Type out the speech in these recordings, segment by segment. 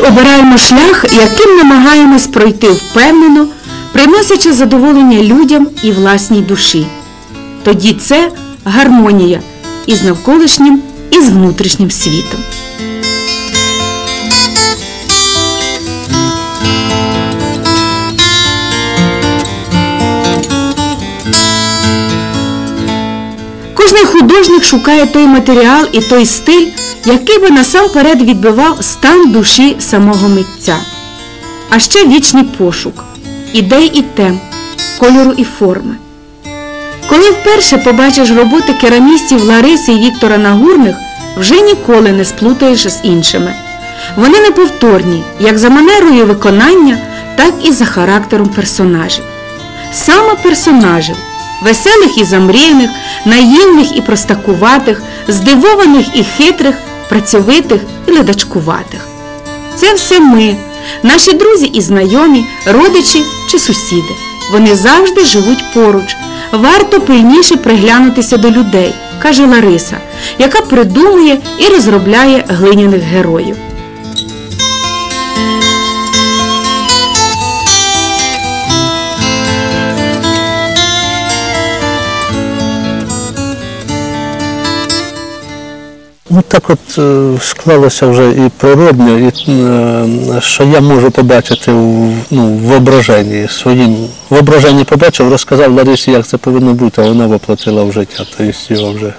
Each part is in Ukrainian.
обираємо шлях, яким намагаємось пройти впевнено, приносячи задоволення людям і власній душі. Тоді це гармонія із навколишнім і з внутрішнім світом. Кожний художник шукає той матеріал і той стиль, який би насамперед відбивав стан душі самого митця. А ще вічний пошук ідей і тем, кольору і форми. Коли вперше побачиш роботи керамістів Лариси і Віктора Нагурних, вже ніколи не сплутаєш з іншими. Вони неповторні як за манерою виконання, так і за характером персонажів. Саме персонажів веселих і замріяних, наївних і простакуватих, здивованих і хитрих, працьовитих і ледачкуватих. Це все ми, наші друзі і знайомі, родичі чи сусіди. Вони завжди живуть поруч. Варто пильніше приглянутися до людей, каже Лариса, яка придумує і розробляє глиняних героїв. Ну так от е, склалося вже і природньо, і, е, що я можу побачити в, ну, в воображенні своїм. В воображенні побачив, розказав Ларисі, як це повинно бути, а вона воплотила в життя, тобто його вже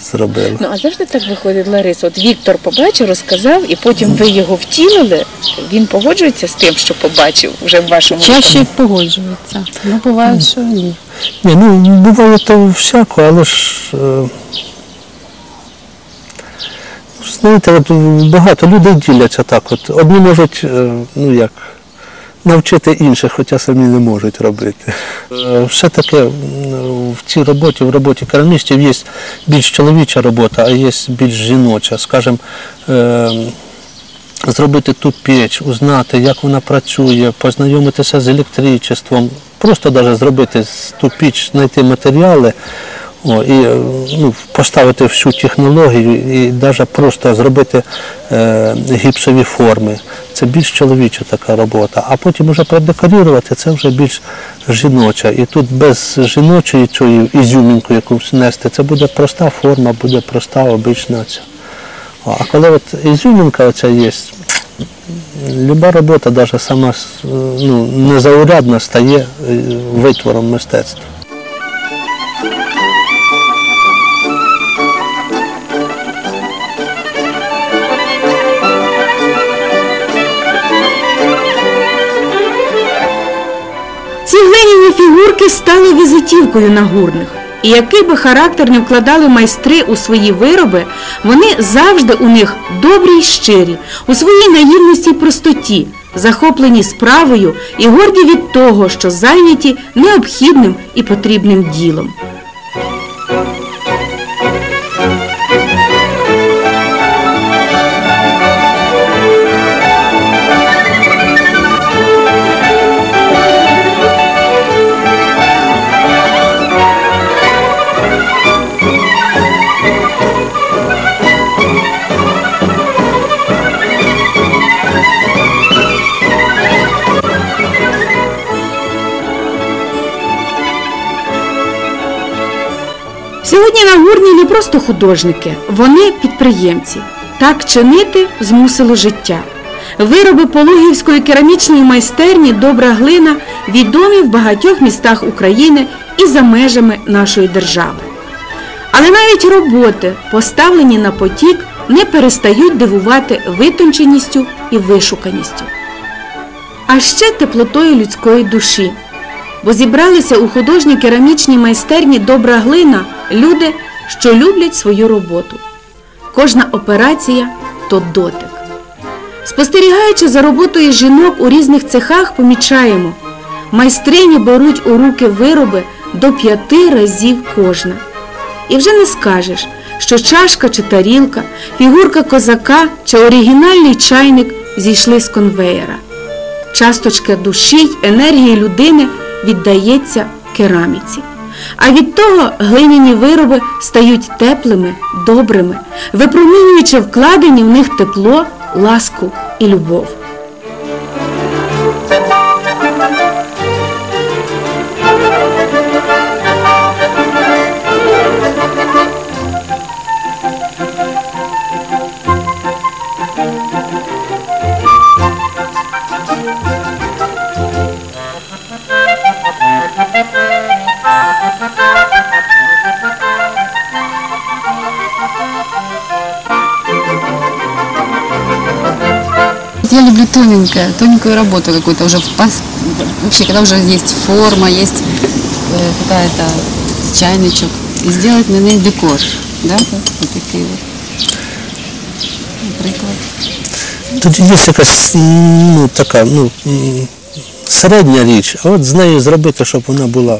зробила. Ну а завжди так виходить, Лариса. От Віктор побачив, розказав, і потім ви його втілили. Він погоджується з тим, що побачив вже в вашому Чаще погоджується. Ну, буває, що ні. Ні, ну буває то всяко, але ж. Знаєте, от багато людей діляться так. От. Одні можуть, е, ну як, навчити інших, хоча самі не можуть робити. Е, Все-таки в цій роботі, в роботі керамістів є більш чоловіча робота, а є більш жіноча. Скажімо, е, зробити ту піч, узнати, як вона працює, познайомитися з електричеством, просто навіть зробити ту піч, знайти матеріали. І е, ну, поставити всю технологію і навіть просто зробити е, гіпсові форми. Це більш чоловіча така робота. А потім вже продекорувати це вже більш жіноча. І тут без жіночої цієї ізюмінку якусь нести, це буде проста форма, буде проста обична ця. А коли от ізюмінка оця є, люба робота, навіть сама ну, незаурядна, стає е, витвором мистецтва. Фігурки стали візитівкою нагурних. І який би характер не вкладали майстри у свої вироби, вони завжди у них добрі й щирі, у своїй наївності й простоті, захоплені справою і горді від того, що зайняті необхідним і потрібним ділом. Сьогодні нагурні не просто художники, вони підприємці. Так чинити змусило життя. Вироби Пологівської керамічної майстерні Добра глина відомі в багатьох містах України і за межами нашої держави. Але навіть роботи, поставлені на потік, не перестають дивувати витонченістю і вишуканістю. А ще теплотою людської душі. Бо зібралися у художній керамічній майстерні Добра глина люди, що люблять свою роботу. Кожна операція то дотик. Спостерігаючи за роботою жінок у різних цехах, помічаємо, майстрині беруть у руки вироби до п'яти разів кожна. І вже не скажеш, що чашка чи тарілка, фігурка козака чи оригінальний чайник зійшли з конвеєра. Часточка душі й енергії людини віддається кераміці. А від того глиняні вироби стають теплими, добрими, випромінюючи вкладені в них тепло ласку і любов. Люблю тоненькое, тоненькую работу какую-то уже вообще, когда уже есть форма, есть э, какая-то чайничок, и сделать на ней декор, да, вот такие вот. Наприклад. Тут є якась ну, така ну, середня річ, а от з нею зробити, щоб вона була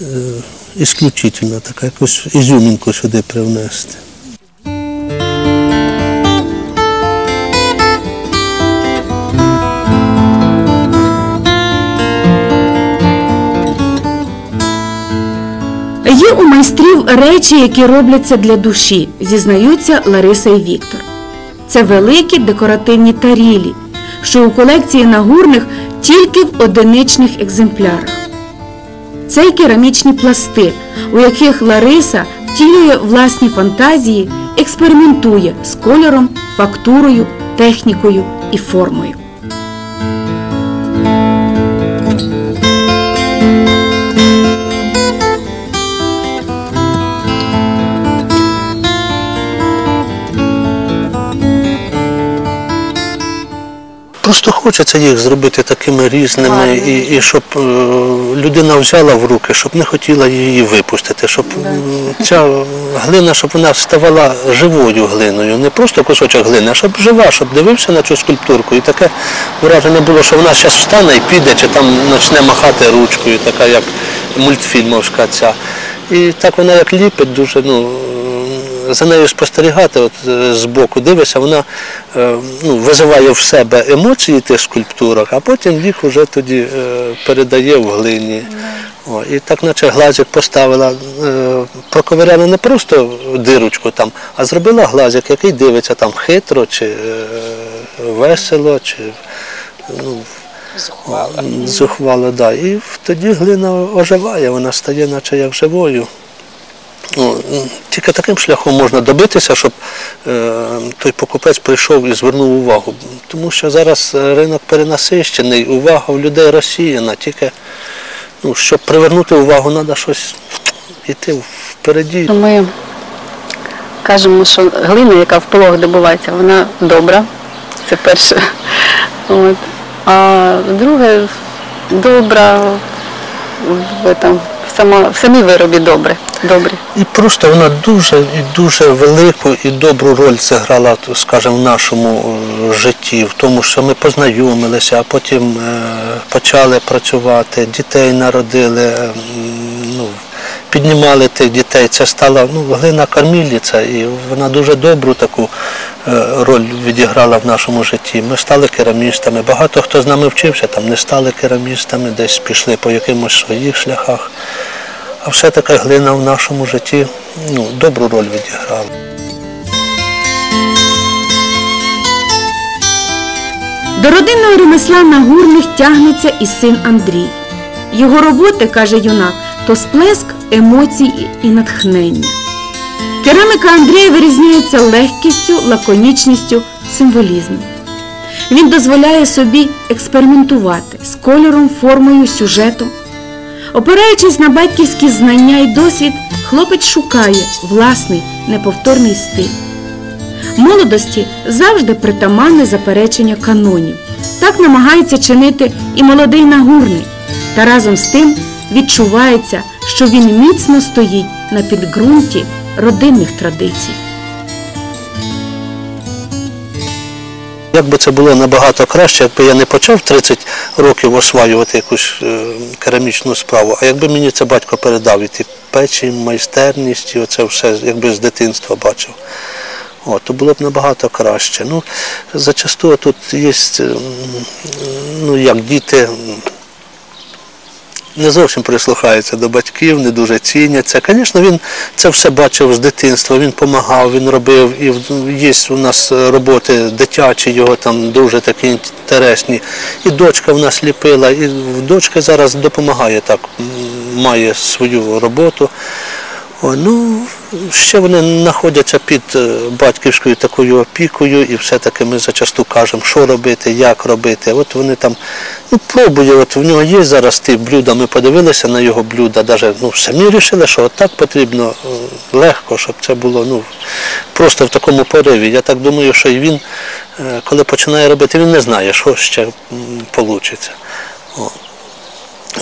е, ісключительна, така якусь ізюмінку сюди привнести. Речі, які робляться для душі, зізнаються Лариса і Віктор. Це великі декоративні тарілі, що у колекції нагурних тільки в одиничних екземплярах. Це й керамічні пласти, у яких Лариса втілює власні фантазії, експериментує з кольором, фактурою, технікою і формою. Просто хочеться їх зробити такими різними, і, і щоб е, людина взяла в руки, щоб не хотіла її випустити, щоб м, ця глина, щоб вона ставала живою глиною, не просто кусочок глини, а щоб жива, щоб дивився на цю скульптурку. І таке враження було, що вона зараз встане і піде, чи там почне махати ручкою, така як мультфільмовська ця. І так вона як ліпить, дуже ну, за нею спостерігати от, е, збоку, дивишся, вона е, ну, визиває в себе емоції тих скульптурок, а потім їх вже тоді е, передає в глині. О, і так наче глазик поставила, е, проковиряла не просто дирочку там, а зробила глазик, який дивиться там хитро, чи е, весело, чи ну, Зухвала. зухвало, да. І тоді глина оживає, вона стає наче як живою. Ну, тільки таким шляхом можна добитися, щоб е, той покупець прийшов і звернув увагу. Тому що зараз е, ринок перенасищений, увага в людей розсіяна. Тільки ну, щоб привернути увагу, треба щось йти впереді. Ми кажемо, що глина, яка в полог добувається, вона добра. Це перше. От. А друге, добра в, в, само, в самій виробі добре. добрі. І просто вона дуже і дуже велику і добру роль зіграла, скажімо, в нашому е, житті, в тому, що ми познайомилися, а потім е, почали працювати, дітей народили, е, ну, піднімали тих дітей. Це стала ну, глина кормільниця, і вона дуже добру таку роль відіграла в нашому житті. Ми стали керамістами. Багато хто з нами вчився, там не стали керамістами, десь пішли по якимось своїх шляхах. А все-таки глина в нашому житті ну, добру роль відіграла. До родинного ремесла нагурних тягнеться і син Андрій. Його роботи, каже юнак, то сплеск емоцій і натхнення. Кераміка Андрія вирізняється легкістю, лаконічністю, символізмом. Він дозволяє собі експериментувати з кольором, формою, сюжетом. Опираючись на батьківські знання і досвід, хлопець шукає власний неповторний стиль. Молодості завжди притаманне заперечення канонів. Так намагається чинити і молодий нагурний. Та разом з тим відчувається, що він міцно стоїть на підґрунті родинних традицій. Як би це було набагато краще, якби я не почав 30 років осваювати якусь е, керамічну справу, а якби мені це батько передав і ті печі, майстерність, і оце все якби з дитинства бачив. О, то було б набагато краще. Ну, зачасту тут є, ну, як діти не зовсім прислухаються до батьків, не дуже ціняться. Звісно, він це все бачив з дитинства, він допомагав, він робив. І є у нас роботи дитячі, його там дуже такі інтересні. І дочка в нас ліпила, і дочка зараз допомагає так, має свою роботу. О, ну, ще вони знаходяться під е, батьківською такою опікою, і все-таки ми зачасту кажемо, що робити, як робити. От вони там ну, пробують, от в нього є зараз ті блюда, ми подивилися на його блюда, навіть ну, самі вирішили, що от так потрібно е, легко, щоб це було ну, просто в такому пориві. Я так думаю, що і він, е, коли починає робити, він не знає, що ще вийде.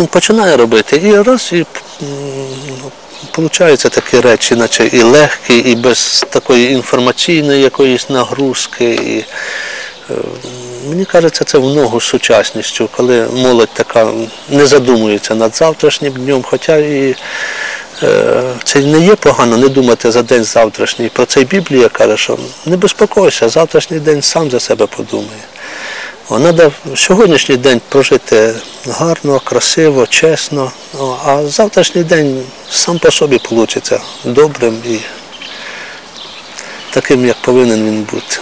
Він починає робити і раз, і Получаються такі речі, наче і легкі, і без такої інформаційної якоїсь нагрузки. І, е, мені кажеться, це в ногу з сучасністю, коли молодь така не задумується над завтрашнім днем, хоча і е, це не є погано не думати за день завтрашній. Про це Біблія каже, що не безпокойся, завтрашній день сам за себе подумає. Треба сьогоднішній день прожити гарно, красиво, чесно, а завтрашній день сам по собі вийде добрим і таким, як повинен він бути.